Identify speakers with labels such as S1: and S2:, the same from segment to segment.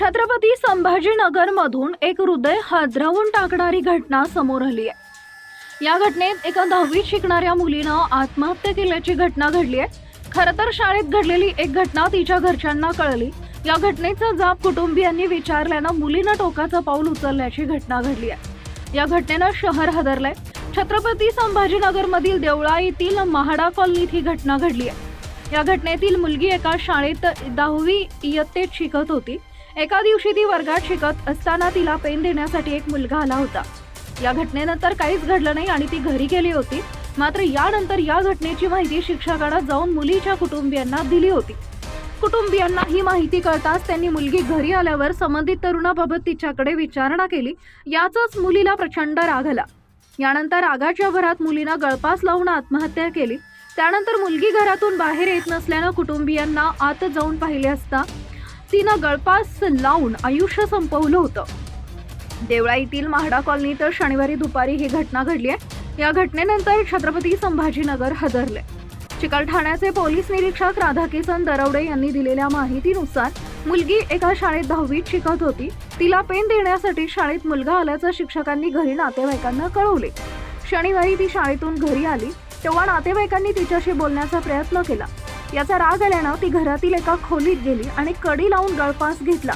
S1: छत्रपती संभाजीनगर मधून एक हृदय हादरवून टाकणारी घटना समोर आली आहे. या घटनेत एका दहावीत शिकणाऱ्या मुलीनं आत्महत्या केल्याची घटना घडली आहे. खरं तर शाळेत घडलेली एक घटना तिच्या घरच्यांना कळली. या घटनेचा जाब कुटुंबियांनी विचारल्यानं मुलीनं टोकाचं पाऊल उचलल्याची घटना घडली आहे. या घटनेनं शहर हादरलंय. छत्रपती संभाजीनगर मधील देवळा येथील महाडा कॉलनीत ही घटना घडली आहे. या घटनेतील मुलगी एका शाळेत दहावी इयत्तेत शिकत होती. एका दिवशी ती वर्गात शिकत असताना तिला पेन देण्यासाठी एक मुलगा आला होता. या घटनेनंतर काहीच घडलं नाही आणि ती घरी गेली होती. मात्र यानंतर या घटनेची माहिती शिक्षकांना जाऊन मुलीच्या कुटुंबियांना दिली होती. कुटुंबियांना ही माहिती कळताच त्यांनी मुलगी घरी आल्यावर संबंधित तरुणाबाबत तिच्याकडे विचारणा केली. याचाच मुलीला प्रचंड राग आला. यानंतर रागाच्या भरात मुलीनं गळपास लावून आत्महत्या केली. त्यानंतर मुलगी घरातून बाहेर येत नसल्यानं कुटुंबियांना आत जाऊन पाहिले असता तिनं गळपास लावून आयुष्य संपवलं होतं. देवळा येथील महाडा कॉलनीत शनिवारी दुपारी ही घटना घडली आहे. या घटनेनंतर छत्रपती संभाजीनगर हदरले चिकलठाण्याचे पोलीस निरीक्षक राधाकिसन दरवडे यांनी दिलेल्या माहितीनुसार मुलगी एका शाळेत दहावीत शिकत होती. तिला पेन देण्यासाठी शाळेत मुलगा आल्याचं शिक्षकांनी घरी नातेवाईकांना कळवले. शनिवारी ती शाळेतून घरी आली तेव्हा नातेवाईकांनी तिच्याशी बोलण्याचा प्रयत्न केला. याचा राग आल्यानं ती घरातील एका खोलीत गेली आणि कडी लावून गळपास घेतला.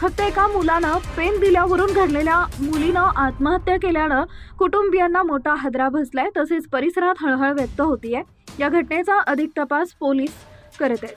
S1: फक्त एका मुलानं पेन दिल्यावरून घडलेल्या मुलीनं आत्महत्या केल्यानं कुटुंबियांना मोठा हादरा बसलाय तसेच परिसरात हळहळ व्यक्त होतीये. या घटनेचा अधिक तपास पोलीस करत आहेत.